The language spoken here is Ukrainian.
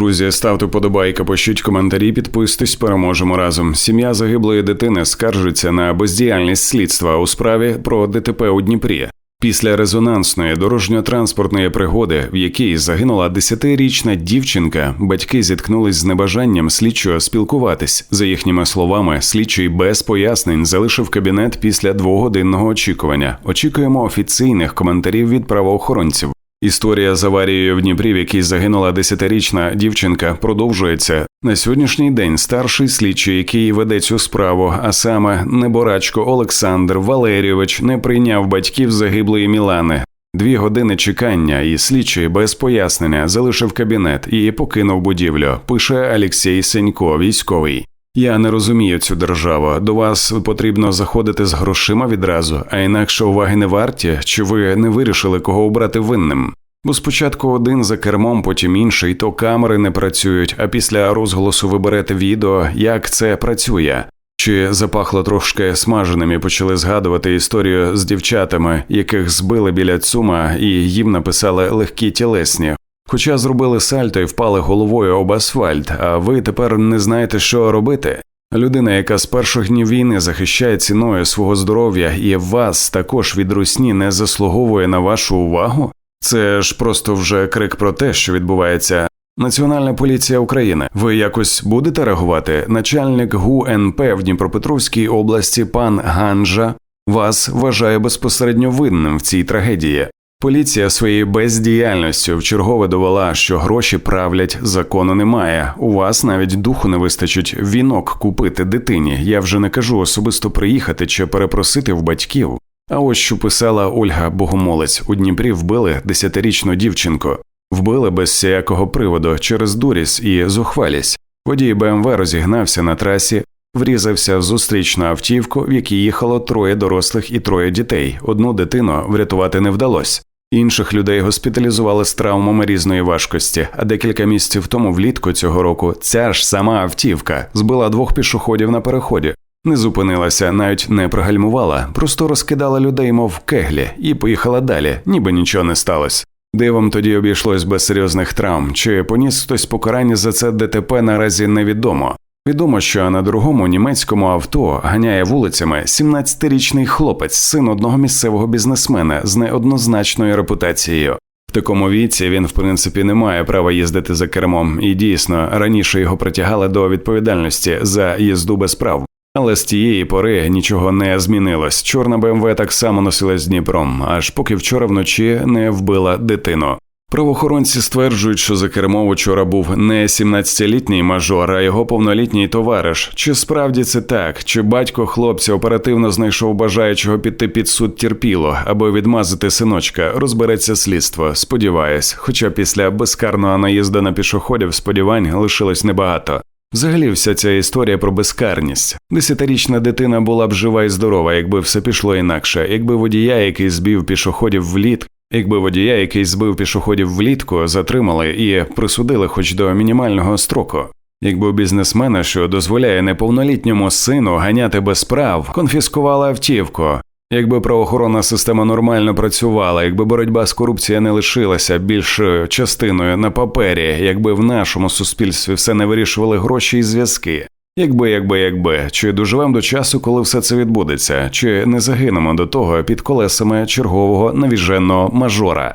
Друзі, ставте подобайка, пишіть коментарі, підписуйтесь, переможемо разом. Сім'я загиблої дитини скаржиться на бездіяльність слідства у справі про ДТП у Дніпрі. Після резонансної дорожньо-транспортної пригоди, в якій загинула 10-річна дівчинка, батьки зіткнулись з небажанням слідчого спілкуватись. За їхніми словами, слідчий без пояснень залишив кабінет після двогодинного очікування. Очікуємо офіційних коментарів від правоохоронців. Історія з аварією в Дніпрі, в якій загинула 10-річна дівчинка, продовжується на сьогоднішній день. Старший слідчий, який веде цю справу, а саме Неборачко Олександр Валерійович, не прийняв батьків загиблої Мілани. Дві години чекання, і слідчий без пояснення залишив кабінет і покинув будівлю. Пише Олексій Сенько, військовий. Я не розумію цю державу. До вас потрібно заходити з грошима відразу, а інакше уваги не варті, чи ви не вирішили кого обрати винним. Бо спочатку один за кермом, потім інший, то камери не працюють, а після розголосу ви берете відео, як це працює. Чи запахло трошки смаженим і почали згадувати історію з дівчатами, яких збили біля цума, і їм написали легкі тілесні. Хоча зробили сальто і впали головою об асфальт, а ви тепер не знаєте, що робити. Людина, яка з перших днів війни захищає ціною свого здоров'я і вас також від русні не заслуговує на вашу увагу, це ж просто вже крик про те, що відбувається. Національна поліція України. Ви якось будете реагувати? Начальник ГУНП в Дніпропетровській області пан Ганжа вас вважає безпосередньо винним в цій трагедії. Поліція своєю бездіяльністю вчергове довела, що гроші правлять, закону немає. У вас навіть духу не вистачить вінок купити дитині. Я вже не кажу особисто приїхати чи перепросити в батьків. А ось що писала Ольга Богомолець у Дніпрі вбили десятирічну дівчинку, вбили без всякого приводу через дурість і зухвалість. Водій БМВ розігнався на трасі, врізався в зустрічну автівку, в якій їхало троє дорослих і троє дітей. Одну дитину врятувати не вдалося. Інших людей госпіталізували з травмами різної важкості. А декілька місяців тому, влітку цього року, ця ж сама автівка збила двох пішоходів на переході. Не зупинилася, навіть не пригальмувала, просто розкидала людей, мов кеглі, і поїхала далі, ніби нічого не сталося. Дивом тоді обійшлось без серйозних травм. Чи поніс хтось покарання за це ДТП наразі невідомо. Відомо, що на другому німецькому авто ганяє вулицями 17-річний хлопець, син одного місцевого бізнесмена з неоднозначною репутацією. В такому віці він, в принципі, не має права їздити за кермом, і дійсно раніше його притягали до відповідальності за їзду без прав. Але з тієї пори нічого не змінилось. Чорна БМВ так само носилась Дніпром, аж поки вчора вночі не вбила дитину. Правоохоронці стверджують, що за кермом вчора був не 17-літній мажор, а його повнолітній товариш. Чи справді це так? Чи батько хлопця оперативно знайшов бажаючого піти під суд терпіло, аби відмазати синочка? Розбереться слідство. Сподіваюсь, хоча після безкарного наїзду на пішоходів сподівань лишилось небагато. Взагалі, вся ця історія про безкарність. Десятирічна дитина була б жива і здорова, якби все пішло інакше, якби водія, який збив пішоходів вліт, якби водія, який збив пішоходів влітку, затримали і присудили хоч до мінімального строку. Якби бізнесмена, що дозволяє неповнолітньому сину ганяти без прав, конфіскували автівку, якби правоохоронна система нормально працювала, якби боротьба з корупцією не лишилася більшою частиною на папері, якби в нашому суспільстві все не вирішували гроші і зв'язки. Якби, якби, якби, чи доживемо до часу, коли все це відбудеться, чи не загинемо до того під колесами чергового навіженого мажора.